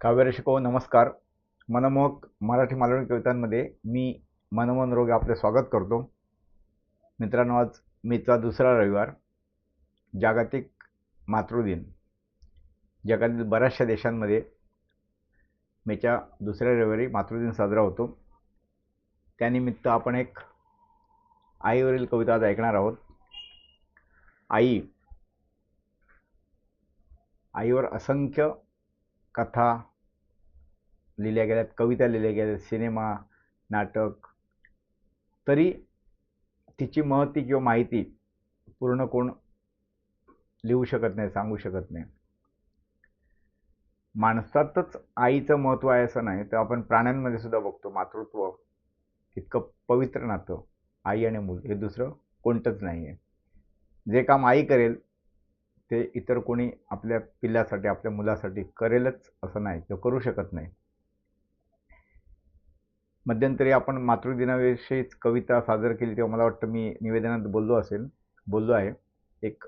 काव्य नमस्कार. मनमोहक मराठी मालवणी कवितांमध्ये मी मनमोहन रोगे आपले स्वागत करतो. मित्रांनो आज मीचा दुसरा रविवार जागतिक मातृदिन. जगातील बऱ्याचशा देशांमध्ये मेच्या दुसऱ्या रविवारी मातृदिन साजरा होतो. त्यानिमित्त आपण एक आईवरील कविता आज ऐकणार आहोत. आई. आईवर असंख्य कथा लिहिल्या गेल्यात कविता लिहिल्या गेल्यात सिनेमा नाटक. तरी तिची महती किंवा माहिती पूर्ण कोण लिहू शकत नाही सांगू शकत नाही. माणसातच आईचं महत्त्व आहे असं नाही तर आपण प्राण्यांमध्ये सुद्धा बघतो मातृत्व इतकं पवित्र नातं आई आणि मूल हे दुसरं कोणतंच नाही आहे जे काम आई करेल ते इतर कोणी आपल्या पिल्ल्यासाठी आपल्या मुलासाठी करेलच असं नाही किंवा करू शकत नाही. मध्यंतरी आपण मातृदिनाविषयीच कविता सादर केली तेव्हा मला वाटतं मी निवेदनात बोललो असेल बोललो आहे. एक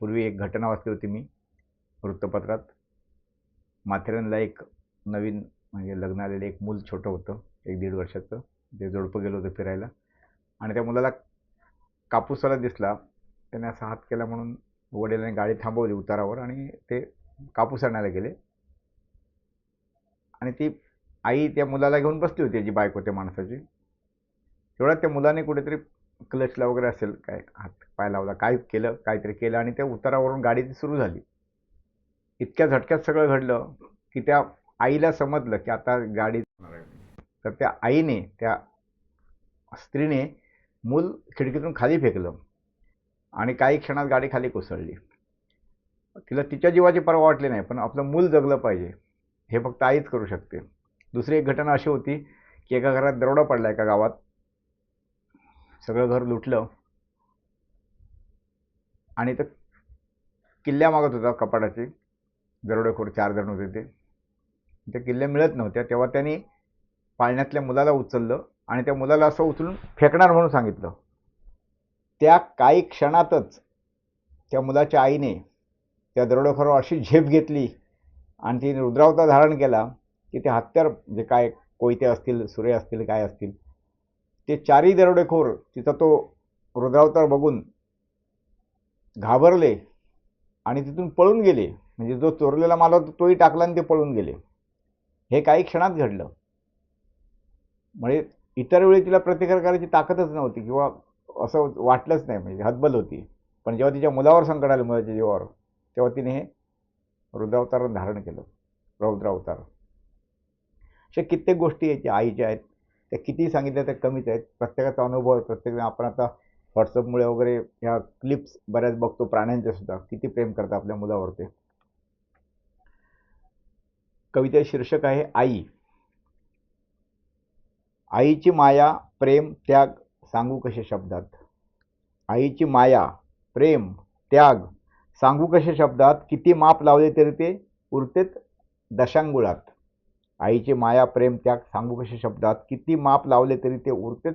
पूर्वी एक घटना वाचली होती मी वृत्तपत्रात. माथेरानला एक नवीन म्हणजे लग्न आलेलं एक मूल छोटं होतं एक दीड वर्षाचं. जे जोडपं गेलं होतं फिरायला. आणि त्या मुलाला कापूसाला दिसला. त्याने असा हात केला म्हणून वडिलांनी गाडी थांबवली उतारावर आणि ते कापूस आणायला गेले. आणि ती आई त्या मुलाला घेऊन बसली होती जी बायको त्या माणसाची. तेवढ्यात त्या मुलाने कुठेतरी क्लचला वगैरे असेल काय हात पाय लावला काय केलं काहीतरी केलं आणि त्या उतारावरून गाडी ती सुरू झाली. इतक्या झटक्यात सगळं घडलं की त्या आईला समजलं की आता गाडी तर त्या आईने त्या स्त्रीने मूल खिडकीतून खाली फेकलं. आणि काही क्षणात गाडी खाली कोसळली. तिला तिच्या जीवाची पर्वा वाटली नाही पण आपलं मूल जगलं पाहिजे. हे फक्त आईच करू शकते. दुसरी एक घटना अशी होती की एका घरात दरोडा पडला एका गावात. सगळं घर लुटलं. आणि तर किल्ल्या मागत होता कपाटाची. दरोडेखोर चार जण होते ते. त्या किल्ल्या मिळत नव्हत्या तेव्हा त्यांनी पाळण्यातल्या मुलाला उचललं आणि त्या मुलाला असं उचलून फेकणार म्हणून सांगितलं. त्या काही क्षणातच त्या मुलाच्या आईने त्या दरोडेखोरावर अशी झेप घेतली आणि तिने रुद्रावता धारण केला की ते हत्यार जे काय कोयते असतील सुरे असतील काय असतील. ते चारही दरोडेखोर तिचा तो रुद्रावतार बघून घाबरले आणि तिथून पळून गेले. म्हणजे जो चोरलेला माल होता तोही टाकला आणि ते पळून गेले. हे काही क्षणात घडलं. म्हणजे इतर वेळी तिला प्रतिकार करायची ताकदच नव्हती किंवा असं वाटलंच नाही म्हणजे हतबल होती. पण जेव्हा तिच्या मुलावर संकट आलं मुलाच्या जीवावर तेव्हा तिने हे रुद्रावतार धारण केलं. रौद्रावतार. अशा कित्येक गोष्टी आहेत आईच्या आहेत. त्या किती सांगितल्या त्या कमीच आहेत. प्रत्येकाचा अनुभव आहे प्रत्येक आपण आता व्हॉट्सअपमुळे वगैरे ह्या क्लिप्स बऱ्याच बघतो प्राण्यांच्या सुद्धा. किती प्रेम करतात आपल्या मुलावर ते कविते शीर्षक आहे आई. आईची माया प्रेम त्याग सांगू कसे शब्दात? आईची माया प्रेम त्याग सांगू कसे शब्दात? किती माप लावले तरी ते उरतेत दशांगुळात. आईची माया प्रेम त्याग सांगू कसे शब्दात? किती माप लावले तरी ते उरतेच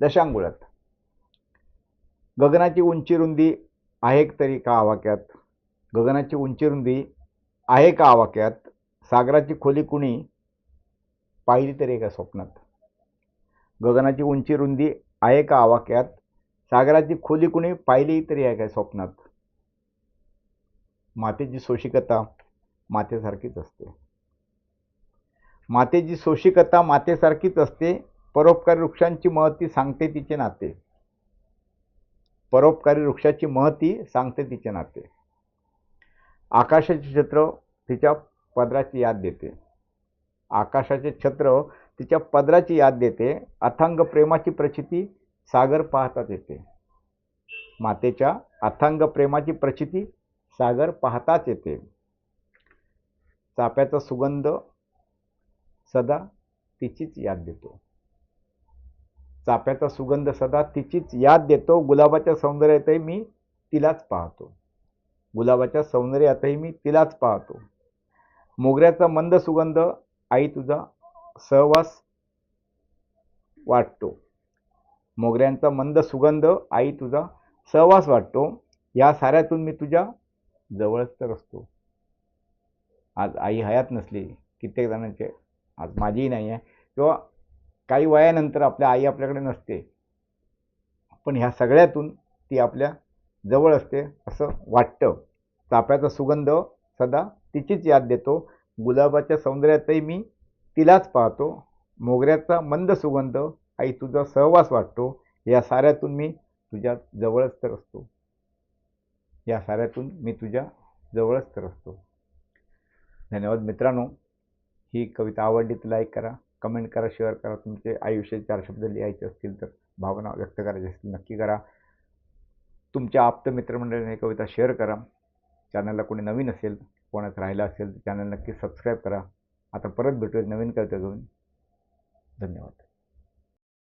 दशांगुळात. गगनाची उंची रुंदी आहे तरी का आवाक्यात? गगनाची उंची रुंदी आहे का आवाक्यात? सागराची खोली कुणी पाहिली तरी एका स्वप्नात? गगनाची उंची रुंदी आहे का आवाक्यात सागराची खोली कुणी पाहिली तरी आहे काय स्वप्नात? मातेची सोशिकता मातेसारखीच असते. मातेची सोशिकता मातेसारखीच असते. परोपकारी वृक्षांची महती सांगते तिचे नाते. परोपकारी वृक्षाची महती सांगते तिचे नाते. आकाशाचे छत्र तिच्या पदराची याद देते. आकाशाचे छत्र तिच्या पदराची याद देते. अथांग प्रेमाची प्रचिती सागर पाहताच येते. मातेच्या अथांग प्रेमाची प्रचिती सागर पाहताच येते. चाप्याचा सुगंध सदा तिचीच याद देतो. चाप्याचा सुगंध सदा तिचीच याद देतो. गुलाबाच्या सौंदर्यातही मी तिलाच पाहतो. गुलाबाच्या सौंदर्यातही मी तिलाच पाहतो. मोगऱ्याचा मंद सुगंध आई तुझा सहवास वाटतो. मोगऱ्यांचा मंद सुगंध आई तुझा सहवास वाटतो. या साऱ्यातून मी तुझ्या जवळच तर असतो. आज आई हयात नसली कित्येक जणांचे. आज माझीही नाही आहे किंवा काही वयानंतर आपल्या आई आपल्याकडे नसते. पण ह्या सगळ्यातून ती आपल्या जवळ असते असं वाटतं. चाफ्याचा सुगंध सदा तिचीच याद देतो. गुलाबाच्या सौंदर्यातही मी तिलाच पाहतो. मोगऱ्याचा मंद सुगंध आई तुझा सहवास वाटतो. या साऱ्यातून मी तुझ्या जवळच तर असतो. या साऱ्यातून मी तुझ्या जवळच तर असतो. धन्यवाद मित्रांनो. ही कविता आवडली तर लाईक करा कमेंट करा शेअर करा. तुमचे आयुष्यात चार शब्द लिहायचे असतील तर भावना व्यक्त करायची असतील नक्की करा. तुमच्या आप्त मित्रमंडळीने कविता शेअर करा. चॅनलला कोणी नवीन असेल कोणाचं राहिलं असेल तर चॅनल नक्की सबस्क्राईब करा. आता परत भेटूयात नवीन कविता घेऊन. धन्यवाद.